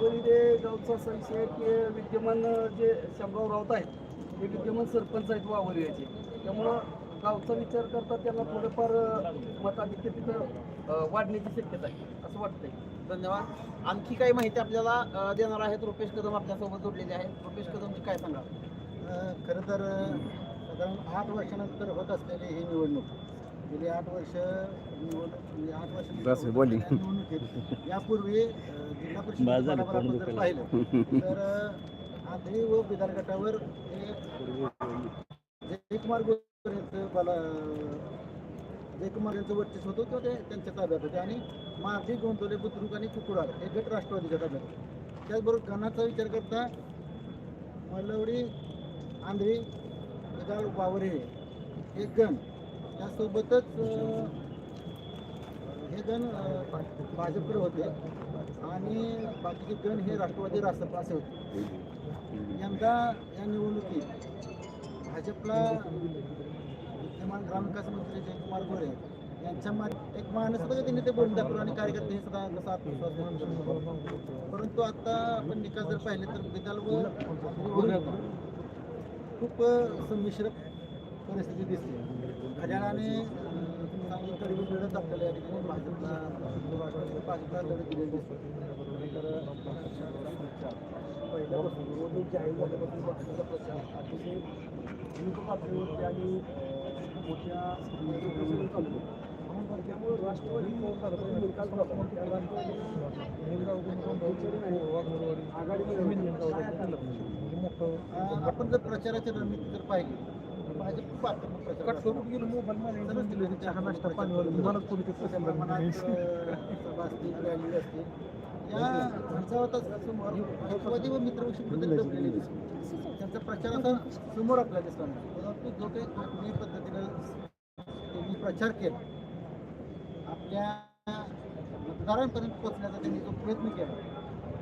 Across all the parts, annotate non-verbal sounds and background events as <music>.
वावरीले गावचा असा विषय आहे की विद्यमान जे शंभराव राऊत आहेत ते विद्यमान सरपंच आहेत वावरियाचे त्यामुळं गावचा विचार करता त्यांना थोडंफार मताधिक्य तिथं वाढण्याची शक्यता आहे असं वाटतंय. धन्यवाद. आणखी काही माहिती आपल्याला देणार आहेत रुपेश कदम आपल्यासोबत जोडलेले आहेत. रुपेश कदमची काय सांगा खरं तर साधारण आठ वर्षानंतर होत असलेली ही निवडणूक गेली आठ वर्ष निवडणूक म्हणजे आठ वर्ष निवडणुकीत यापूर्वी अ, जिल्हा परिषद पदावर आपण जर पाहिलं <laughs> तर अ, आंधळी व बिदार गटावर जयकुमार गोरे यांचं मला जयकुमार यांचं वर्चस्व होतं किंवा ते त्यांच्या ताब्यात होते. आणि मार्दी गोंदवले बुद्रुक आणि कुकुडार हे गट राष्ट्रवादीच्या ताब्यात होते. त्याचबरोबर गणाचा विचार करता मलवडी आंध्री निकाल वावरे हे गण त्यासोबतच हे गण भाजपकडे होते. आणि बाकीचे गण हे राष्ट्रवादी राष्ट्रपा असे होते. यंदा या निवडणुकीत भाजपला विद्यमान ग्रामविकास मंत्री जयकुमार गोरे यांच्या मा एक मानसिकता त्यांनी ते बोलून दाखवलं आणि कार्यकर्ते हे सुद्धा कसा आत्मविश्वास परंतु आता आपण निकाल जर पाहिले तर बिदाल खूप संमिश्र परिस्थिती दिसते. हरियाणाने सांगितलं लढत आपल्याला या ठिकाणी भाजपला भाजपला लढत दिलेली दिसते. पहिल्यापासून निवडणूक जाहीर झाल्यापासून पक्षाचा प्रचार अतिशय विविध पातळीवरती आणि मोठ्या चालू. त्यामुळे राष्ट्रवादी राष्ट्रवादी आपण जर प्रचाराची रणनीती जर पाहिली तर खूप आक्रमक प्रचार दिले चहा नाश्ता पाणीवर मोठ्या असतील, या झंझावातात समोर राष्ट्रवादी व मित्रपक्ष दबलेले दिसले त्यांचा प्रचार आता समोर आपल्याला दिसला परंतु जो काही पद्धतीनं त्यांनी प्रचार केला आपल्या मतदारांपर्यंत पोहोचण्याचा त्यांनी जो प्रयत्न केला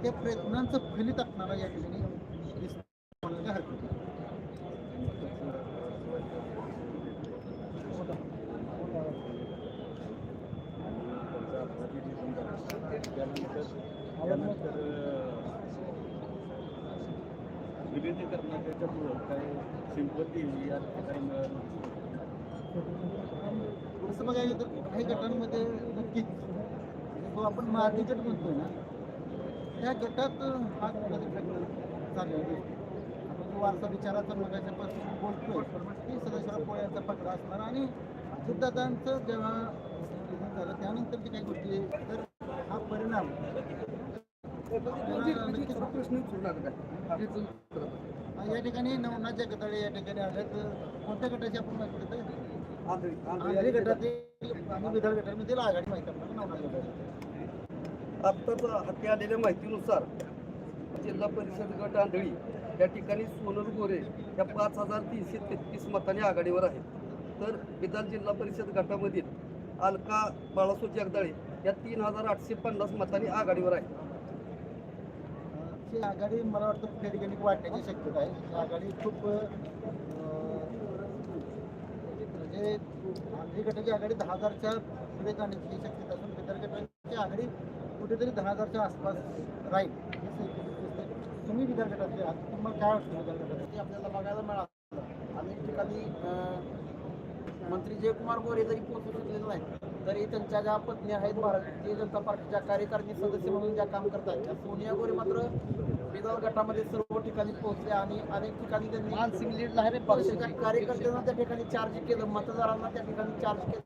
त्या प्रयत्नांचं फलित आपणाला या ठिकाणी दिसतं. हरकत त्यानंतर विविध करण्याच्या पुढं काय सिंपती या ठिकाणी मिळाली. तसं बघायला तर काही गटांमध्ये नक्कीच तो आपण मार्गी गट म्हणतोय ना त्या गटात हा कुठलातरी फॅक्टर चाललेला आपण जो वारसा विचाराचा मगाच्यापासून बोलतोय की सदाशिवराव पोळ्याचा पकडा असणार आणि अजितदादांचं जेव्हा झालं त्यानंतर काही गोष्टी तर हा परिणाम म्हणजे या ठिकाणी नवनाथ जगदाळे या ठिकाणी आल्यात. कोणत्या गटाची आपण माहिती आंधळी गटातील आणि गटामधील आघाडी माहिती आपल्याला नवनाथ गटाची आत्ताच हाती आलेल्या माहितीनुसार जिल्हा परिषद गट आंधळी या ठिकाणी सोनल गोरे या पाच हजार तीनशे तेहतीस मताने आघाडीवर आहेत. तर विधान जिल्हा परिषद गटामधील अलका बाळासो जगदाळे या तीन हजार आठशे पन्नास मतांनी आघाडीवर आहेत. ती आघाडी मला वाटतं कुठल्या ठिकाणी वाढण्याची शक्यता आहे. आघाडी खूप म्हणजे आंध्री गटाची आघाडी दहा हजारच्या पुढे जाण्याची शक्यता असून इतर गटाची आघाडी कुठेतरी दहा हजारच्या आसपास राहील. तुम्ही विदर्भ गटातले आहात. तुम्हाला काय वाटतं विदर्भ आपल्याला बघायला मिळालं. अनेक ठिकाणी मंत्री जयकुमार गोरे जरी पोहोचू शकलेले नाहीत त्यांच्या ज्या पत्नी आहेत भारतीय जनता पार्टीच्या कार्यकारिणी सदस्य म्हणून ज्या काम करतात त्या सोनिया गोरे मात्र बिदल गटामध्ये सर्व ठिकाणी पोहोचल्या आणि अनेक ठिकाणी त्यांनी पक्षाच्या कार्यकर्त्यांना त्या ठिकाणी चार्ज केलं मतदारांना त्या ठिकाणी चार्ज केलं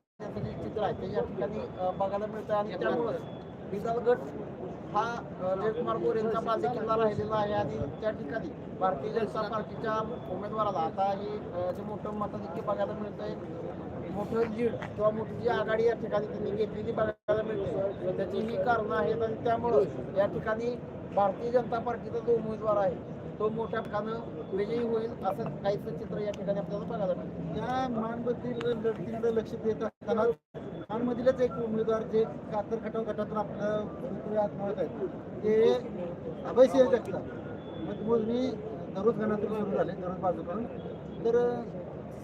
चित्र आहे ते या ठिकाणी बघायला मिळतं आणि त्यामुळे बिदल गट हा अ, जयकुमार गोरेंचा बाजी किल्ला राहिलेला आहे आणि त्या ठिकाणी भारतीय जनता पार्टीच्या उमेदवाराला आता हे जे मोठं मताधिक्य बघायला मिळतंय मोठं लीड किंवा मोठी जी आघाडी या ठिकाणी त्यांनी घेतलेली बघायला मिळते. त्याची ही कारणं आहेत आणि त्यामुळं या ठिकाणी भारतीय जनता पार्टीचा जो उमेदवार आहे तो मोठ्या प्रकारानं विजयी होईल असं काहीच चित्र या ठिकाणी आपल्याला बघायला मिळतं. या मानबद्दल लढतीकडे लक्ष देत असताना मानमधीलच एक उमेदवार जे कातर खटाव गटातून आपलं उमेदवारी आत्महत आहेत ते अभयसिंह जगतात मतमोजणी दररोज गणातून सुरू झाले दररोज बाजूकडून. तर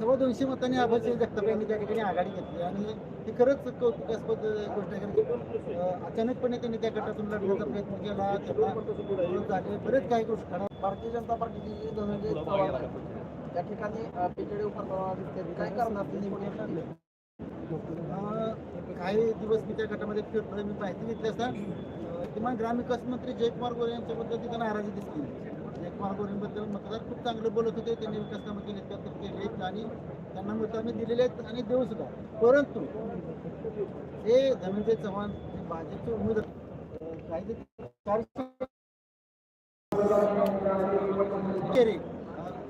सव्वा दोनशे मतांनी आबाजी जगताप यांनी त्या ठिकाणी आघाडी घेतली आणि हे खरंच कौतुकास्पद गोष्ट आहे कारण अचानकपणे त्यांनी त्या गटातून लढण्याचा प्रयत्न केला त्यांना विरोध झाले बरेच काही गोष्टी घडल्या. भारतीय जनता पार्टीची धनंजय चव्हाण आहेत त्या ठिकाणी बीजेडी उभारताना दिसते काय करणार ते निवडणूक लढले अं, काही दिवस मी त्या गटामध्ये फिरतोय मी माहिती घेतली असता किमान ग्रामविकास मंत्री जयकुमार गोरे यांच्याबद्दल तिथं नाराजी दिसली. जयकुमार गोरेंबद्दल मतदार खूप चांगले बोलत होते त्यांनी विकास कामं केले त्या तर केले आणि त्यांना मतं आम्ही दिलेले आहेत आणि देऊ सुद्धा. परंतु हे धनंजय चव्हाण भाजपचे उमेदवार अं, काही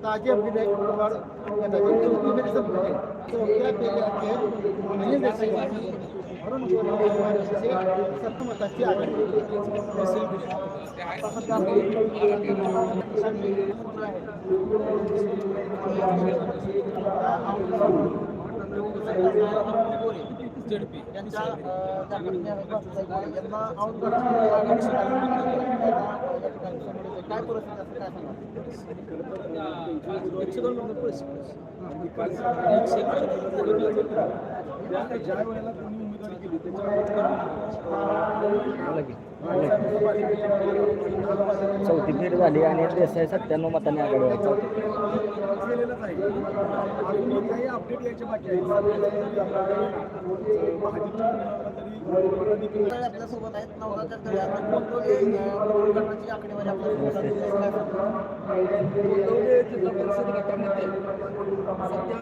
ताजे आपले कुटुंबाड गटाचे चौथी फेरी संपली आहे. चौथ्या फेरीमध्ये अनिल देसाई यांनी अरुण गोरे सत्तमताची आघाडी मिळाली. त्यांना या ठिकाणी सोडवले. काय चौथी फेर झाली आणि देसाई सत्त्याण्णव मताने आघाडीवर आहे. चौथी काही अपडेट यायच्या बाकी आहे आपल्यासोबत आहेत. नवरात्र तळे आता कोणकोणते, गटाची आकडेवारी आपल्याला सध्या